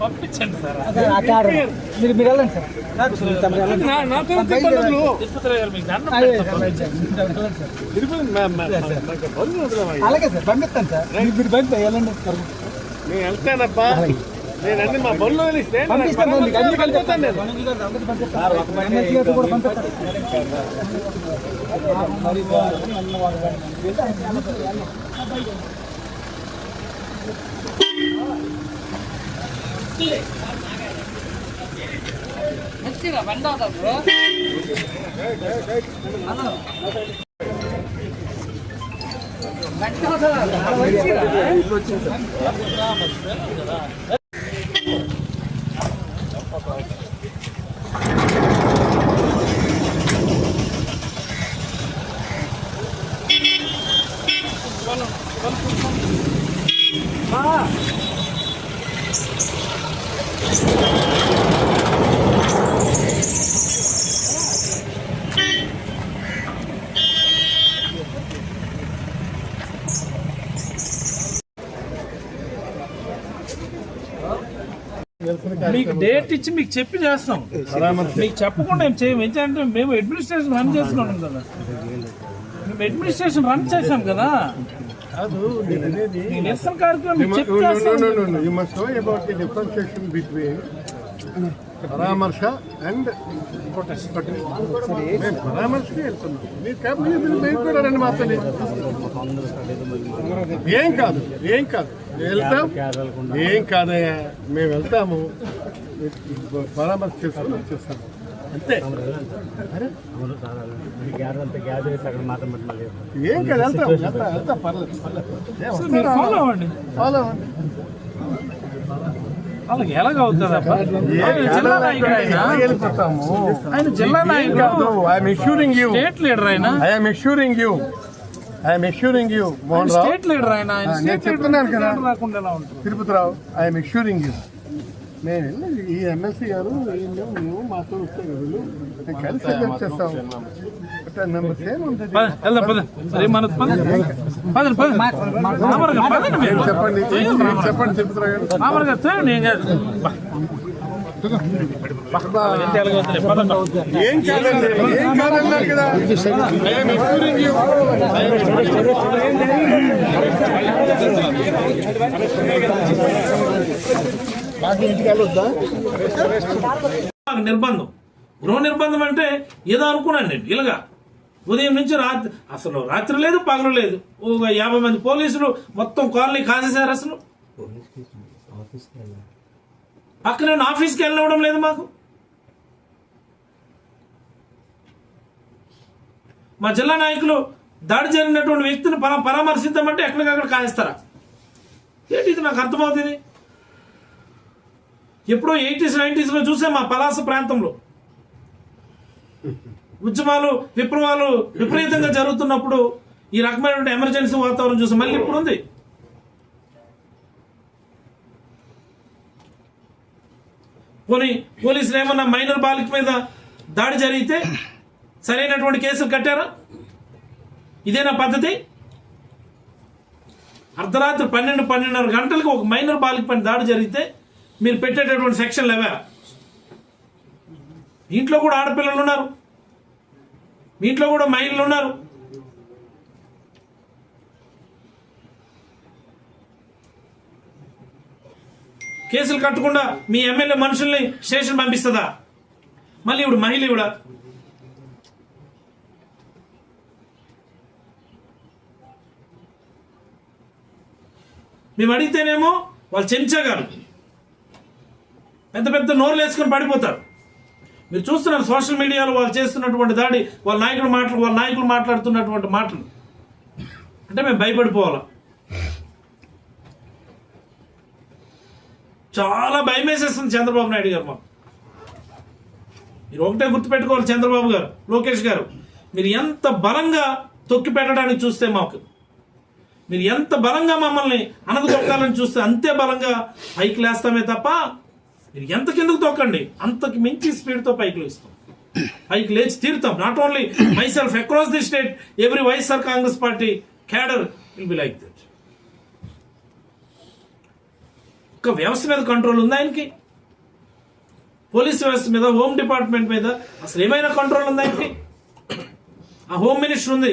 పంపించండి సార్. మీరు మీరు వెళ్ళండి సార్? అలాగే సార్ పంపిస్తాను సార్. మీరు మీరు పంపి వెళ్ళండి నేను వెళ్తానబ్బా. నేను అన్ని మా వదిలిస్తే నాకు పంపిస్తాను అన్ని వెళ్ళిపోతాను నేను. ఎమ్మెల్సీ కూడా పంపిస్తాను. మీకు డేట్ ఇచ్చి మీకు చెప్పి చేస్తాం. మీకు చెప్పకుండా ఏం చేయం. ఏంటంటే మేము అడ్మినిస్ట్రేషన్ రన్ చేసుకున్నాం కదా. మేము అడ్మినిస్ట్రేషన్ రన్ చేసాం కదా. నిరసన కార్యక్రమం. You must know about the differentiation between పరామర్శ అండ్ పరామర్శకే వెళ్తున్నాం. మీరు కూడా రండి ఏం కాదు ఏం కాదు. వెళ్తాం ఏం కాదయ్యా మేము వెళ్తాము పరామర్శ చేసుకుని వచ్చేస్తాము అంతే ఏం కాదు వెళ్తాం వెళ్తాం వెళ్తాం పర్లేదు పర్లేదు ఏ, సో మీరు ఫాలో అవ్వండి ఫాలో అవ్వండి వాళ్ళకి ఎలాగ అవుతుంది జిల్లా నాయకుడు ఆయన వెళ్ళిపోతాము ఆయన జిల్లా నాయకుడు I'm assuring you state leader ఆయన I'm assuring you I'm assuring you Mohan Rao state leader ఆయన ఆ, నేను స్టేట్ చెప్తున్నాను కదా. ఉంటుంది తిరుపతిరావు ఐఎమ్ ఇష్యూరింగ్ యూ నేను ఈ ఎమ్మెల్సీ గారు మేము మాతో వస్తే వీళ్ళు. కలిసి వెళ్ళి వచ్చేస్తాం బట్ నెంబర్ సేమ్ ఉంటుంది పద, వెళ్దాం పద. సరే మన పద పదండి పద. మామూలుగా పదండి మీరు. చెప్పండి. చెప్పండి తిరుపతిరావు గారు. ఏం కాదండి ఏం కాదన్నారు కదా ఐఎమ్ యూ నాకు ఇంటికి వెళ్ళొద్దా నిర్బంధం. గృహ నిర్బంధం అంటే ఏదో అనుకున్నాను నేను ఇలాగా. ఉదయం నుంచి రాత్రి అసలు రాత్రి లేదు పగలు లేదు. ఒక యాభై మంది పోలీసులు మొత్తం కాలనీ కాసేశారు అసలు. పక్కన నేను ఆఫీస్కి వెళ్ళవడం లేదు మాకు. మా జిల్లా నాయకులు దాడి జరిగినటువంటి వ్యక్తిని పరా పరామర్శిద్దామంటే ఎక్కడికక్కడ కాయిస్తారా ఏంటి ఇది నాకు అర్థమవుతుంది? ఎప్పుడో ఎయిటీస్ నైంటీస్లో చూసే మా పలాస ప్రాంతంలో. ఉద్యమాలు విప్లవాలు విపరీతంగా జరుగుతున్నప్పుడు ఈ రకమైనటువంటి ఎమర్జెన్సీ వాతావరణం చూసి. మళ్ళీ ఇప్పుడు ఉంది పోనీ పోలీసులు ఏమన్నా మైనర్ బాలిక మీద దాడి జరిగితే సరైనటువంటి కేసులు కట్టారా? ఇదేనా పద్ధతి? అర్ధరాత్రి పన్నెండు పన్నెండున్నర గంటలకు ఒక మైనర్ బాలిక పైన దాడి జరిగితే మీరు పెట్టేటటువంటి సెక్షన్లు ఎవా ఇంట్లో కూడా ఆడపిల్లలు ఉన్నారు. మీ ఇంట్లో కూడా మహిళలు ఉన్నారు. కేసులు కట్టకుండా మీ ఎమ్మెల్యే మనుషుల్ని స్టేషన్ పంపిస్తుందా? మళ్ళీ ఇప్పుడు మహిళ ఇవిడ మేము అడిగితేనేమో వాళ్ళు చెంచగారు పెద్ద పెద్ద నోరు వేసుకొని పడిపోతారు. మీరు చూస్తున్నారు సోషల్ మీడియాలో వాళ్ళు చేస్తున్నటువంటి దాడి వాళ్ళ నాయకుడు మాటలు వాళ్ళ నాయకులు మాట్లాడుతున్నటువంటి మాటలు. అంటే మేము భయపడిపోవాలా? చాలా భయం వేసేస్తుంది చంద్రబాబు నాయుడు గారు మాకు. మీరు ఒకటే గుర్తుపెట్టుకోవాలి చంద్రబాబు గారు లోకేష్ గారు. మీరు ఎంత బలంగా తొక్కి పెట్టడానికి చూస్తే మాకు. మీరు ఎంత బలంగా మమ్మల్ని అనగదొక్కాలని చూస్తే అంతే బలంగా పైకి లేస్తామే తప్ప మీరు ఎంత కిందకు తొక్కండి? అంతకు మించి స్పీడ్తో పైకి లేస్తాం. పైకి లేచి తీరుతాం. Not only myself across the state every YSR Congress Party cadre will be like this ఒక వ్యవస్థ మీద కంట్రోల్ ఉందా ఆయనకి? పోలీస్ వ్యవస్థ మీద హోమ్ డిపార్ట్మెంట్ మీద అసలు ఏమైనా కంట్రోల్ ఉందా ఆయనకి? ఆ హోమ్ మినిస్టర్ ఉంది.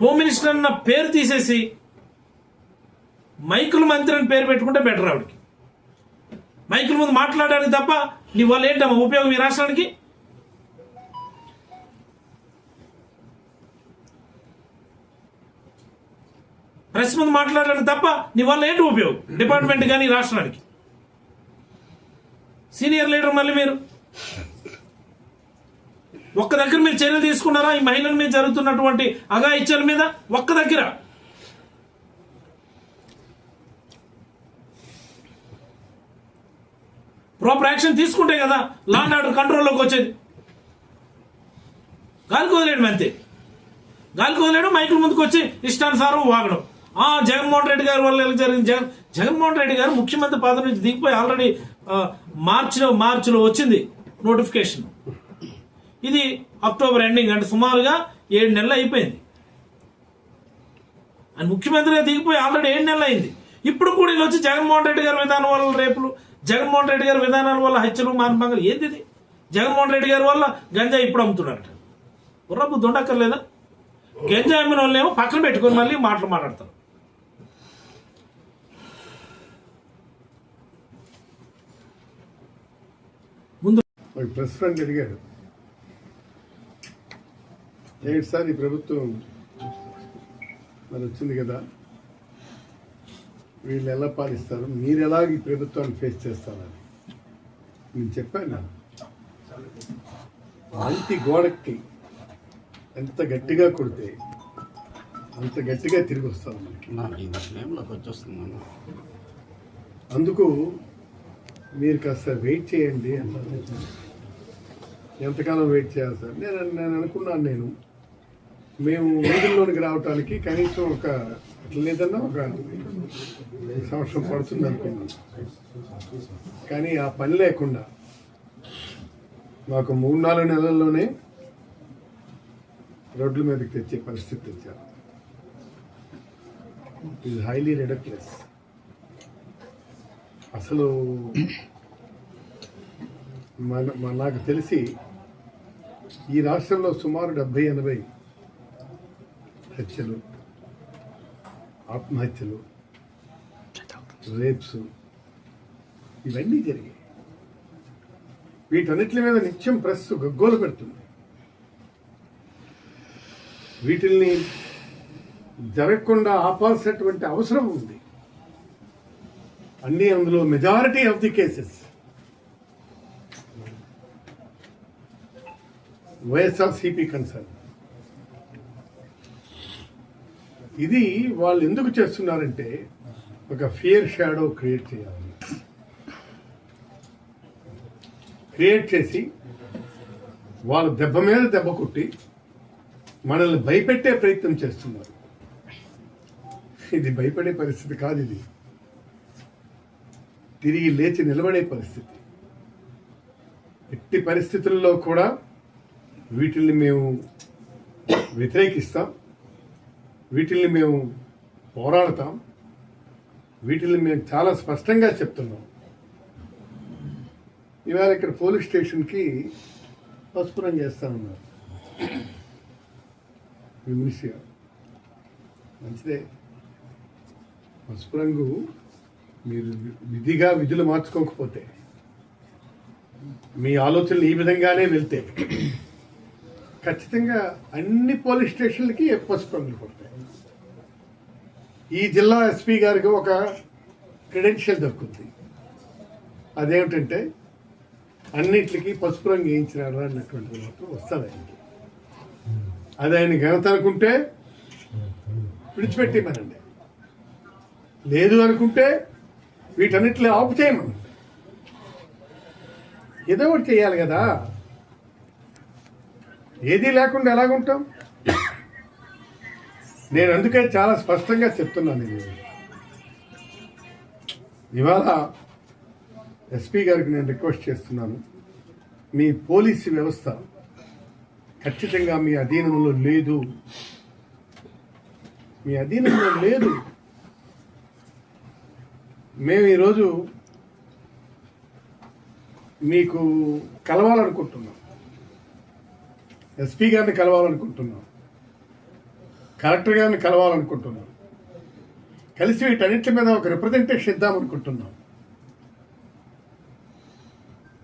హోమ్ మినిస్టర్ అన్న పేరు తీసేసి మైకుల మంత్రి అని పేరు పెట్టుకుంటే బెటర్ ఆవిడకి. మైకుల ముందు మాట్లాడడానికి తప్ప నీ వాళ్ళు ఏంటమ్మా ఉపయోగం ఈ రాష్ట్రానికి? ప్రెస్ ముందు మాట్లాడడానికి తప్ప నీ వల్ల ఏంటి ఉపయోగం? డిపార్ట్మెంట్ కానీ రాష్ట్రానికి. సీనియర్ లీడర్ మళ్ళీ మీరు. ఒక్క దగ్గర మీరు చర్యలు తీసుకున్నారా? ఈ మహిళల మీద జరుగుతున్నటువంటి అఘాయిత్యాల మీద? ఒక్క దగ్గర. ప్రాపర్ యాక్షన్ తీసుకుంటే కదా లాండ్ ఆర్డర్ కంట్రోల్లోకి వచ్చేది. గాలికి వదిలేయడం అంతే. గాలికి వదిలేయడం మైకుల ముందుకు వచ్చి ఇష్టానుసారం వాగడం. ఆ జగన్మోహన్ రెడ్డి గారి వల్ల ఎలా జరిగింది? జగన్ జగన్మోహన్ రెడ్డి గారు ముఖ్యమంత్రి పదవి నుంచి దిగిపోయి ఆల్రెడీ మార్చిలో మార్చిలో వచ్చింది నోటిఫికేషన్ ఇది అక్టోబర్ ఎండింగ్ అంటే సుమారుగా ఏడు నెలలు అయిపోయింది. అని ముఖ్యమంత్రిగా దిగిపోయి ఆల్రెడీ ఏడు నెలలు అయింది. ఇప్పుడు కూడా వీళ్ళు వచ్చి జగన్మోహన్ రెడ్డి గారి విధానం వల్ల రేపులు జగన్మోహన్ రెడ్డి గారి విధానాల వల్ల హత్యలు మానభంగాలు ఏంది ఇది జగన్మోహన్ రెడ్డి గారి వల్ల గంజా ఇప్పుడు అమ్ముతున్నారట. గుర్రపు దుండక్కర్లేదా? గంజా అమ్మిన వాళ్ళేమో పక్కన పెట్టుకొని మళ్ళీ మాటలు మాట్లాడతారు ముందు ఒక ప్రెస్ ఫ్రెండ్ అడిగాడు ఏంటి సార్ ఈ ప్రభుత్వం మరి వచ్చింది కదా వీళ్ళు ఎలా పాలిస్తారు మీరు ఎలా ఈ ప్రభుత్వాన్ని ఫేస్ చేస్తారని. నేను చెప్పాను అంతి గోడకి ఎంత గట్టిగా కొడితే అంత గట్టిగా తిరిగి వస్తారు మనకి. అందుకు మీరు కాస్త వెయిట్ చేయండి అన్నారు ఎంతకాలం వెయిట్ చేయాలి సార్? నేను నేను అనుకున్నాను నేను. మేము వీధుల్లోనికి రావటానికి కనీసం ఒక లేదన్నా ఒక సంవత్సరం పడుతుంది అనుకున్నాను. కానీ ఆ పని లేకుండా మాకు మూడు నాలుగు నెలల్లోనే రోడ్ల మీదకి తెచ్చే పరిస్థితి తెచ్చారు. ఇది హైలీ రిడక్లెస్ అసలు మన- నాకు తెలిసి ఈ రాష్ట్రంలో సుమారు డెబ్బై ఎనభై హత్యలు ఆత్మహత్యలు రేప్స్ ఇవన్నీ జరిగాయి. వీటన్నిటి మీద నిత్యం ప్రెస్ గగ్గోలు పెడుతుంది. వీటిల్ని జరగకుండా ఆపాల్సినటువంటి అవసరం ఉంది. అన్నీ అందులో majority of the cases YSR CP concern ఇది వాళ్ళు ఎందుకు చేస్తున్నారంటే ఒక ఫియర్ షాడో క్రియేట్ చేయాలి. క్రియేట్ చేసి వాళ్ళు దెబ్బ మీద దెబ్బ కొట్టి మనల్ని భయపెట్టే ప్రయత్నం చేస్తున్నారు. ఇది భయపడే పరిస్థితి కాదు ఇది. తిరిగి లేచి నిలబడే పరిస్థితి. ఎట్టి పరిస్థితుల్లో కూడా వీటిల్ని మేము వ్యతిరేకిస్తాం. వీటిల్ని మేము పోరాడతాం. వీటిల్ని మేము చాలా స్పష్టంగా చెప్తున్నాం. ఇవాళ ఇక్కడ పోలీస్ స్టేషన్కి పసుపురం రంగు మీ మినిస్టర్ మంచిదే. పసుపు రంగు మీరు విధిగా విధులు మార్చుకోకపోతే మీ ఆలోచనలు ఈ విధంగానే వెళ్తే ఖచ్చితంగా అన్ని పోలీస్ స్టేషన్లకి పసుపు రంగులు పడతాయి. ఈ జిల్లా ఎస్పీ గారికి ఒక క్రెడెన్షియల్ దక్కుతుంది అదేమిటంటే అన్నిటికీ పసుపు రంగు వేయించినారు అన్నటువంటి మాత్రం వస్తుంది ఆయనకి. అది ఆయన ఘనత అనుకుంటే విడిచిపెట్టేమనండి లేదు అనుకుంటే వీటన్నిటిలో ఆపు చేయమనండి ఏదో ఒకటి చేయాలి కదా. ఏదీ లేకుండా ఎలాగుంటాం? నేను అందుకే చాలా స్పష్టంగా చెప్తున్నాను నేను ఇవాళ ఎస్పీ గారికి నేను రిక్వెస్ట్ చేస్తున్నాను మీ పోలీసు వ్యవస్థ ఖచ్చితంగా మీ అధీనంలో లేదు. మీ అధీనంలో లేదు. మేము ఈరోజు మీకు కలవాలనుకుంటున్నాం. ఎస్పీ గారిని కలవాలనుకుంటున్నాం. కలెక్టర్ గారిని కలవాలనుకుంటున్నాం. కలిసి వీటన్నిటి మీద ఒక రిప్రజెంటేషన్ ఇద్దామనుకుంటున్నాం.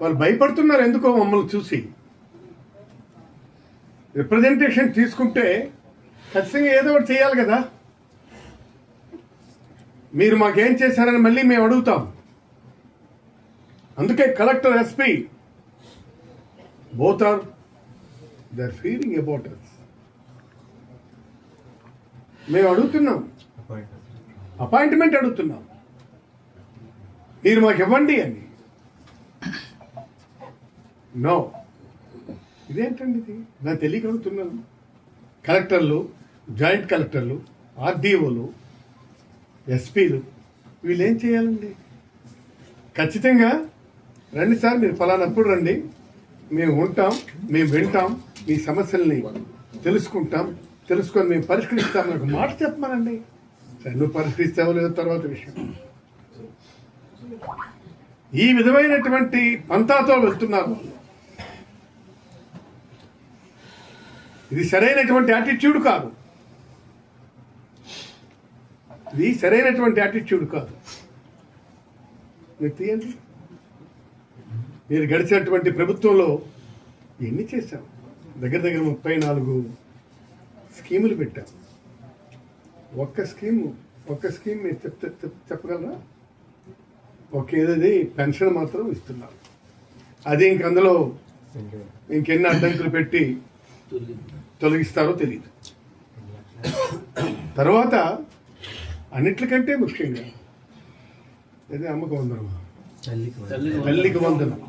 వాళ్ళు భయపడుతున్నారు ఎందుకో మమ్మల్ని చూసి. రిప్రజెంటేషన్ తీసుకుంటే ఖచ్చితంగా ఏదో ఒకటి చేయాలి కదా. మీరు మాకేం చేశారని మళ్ళీ మేము అడుగుతాం. అందుకే collector SP both are they are feeling about us మేము అడుగుతున్నాం. అపాయింట్మెంట్ అడుగుతున్నాం. మీరు మాకు ఇవ్వండి అని. నో ఇదేంటండి ఇది? నాకు తెలియక అడుగుతున్నాను. కలెక్టర్లు జాయింట్ కలెక్టర్లు ఆర్డీఓలు ఎస్పీలు వీళ్ళు ఏం చేయాలండి? ఖచ్చితంగా రండి సార్ మీరు ఫలానప్పుడు రండి. మేము ఉంటాం మేము వింటాం. మీ సమస్యల్ని తెలుసుకుంటాం తెలుసుకొని మేము పరిష్కరిస్తాం నాకు మాట చెప్పమనండి. సరే నువ్వు పరిష్కరిస్తావో లేదో తర్వాత విషయం. ఈ విధమైనటువంటి పంతాతో వెళ్తున్నారు ఇది సరైనటువంటి యాటిట్యూడ్ కాదు. ఇది సరైనటువంటి యాటిట్యూడ్ కాదు. మీరు తీయండి. మీరు గడిచినటువంటి ప్రభుత్వంలో ఎన్ని చేశారు దగ్గర దగ్గర ముప్పై నాలుగు స్కీములు పెట్టాం. ఒక్క స్కీము ఒక్క స్కీమ్ మీరు చెప్తే చెప్- చెప్పగలరా? ఒక ఏదది పెన్షన్ మాత్రం ఇస్తున్నారు అది ఇంక అందులో ఇంకెన్ని అడ్డంకులు పెట్టి తొలగిస్తారో తెలియదు తర్వాత అన్నిట్లకంటే ముఖ్యంగా అదే అమ్మకు వందనం. తల్లికి వందనం.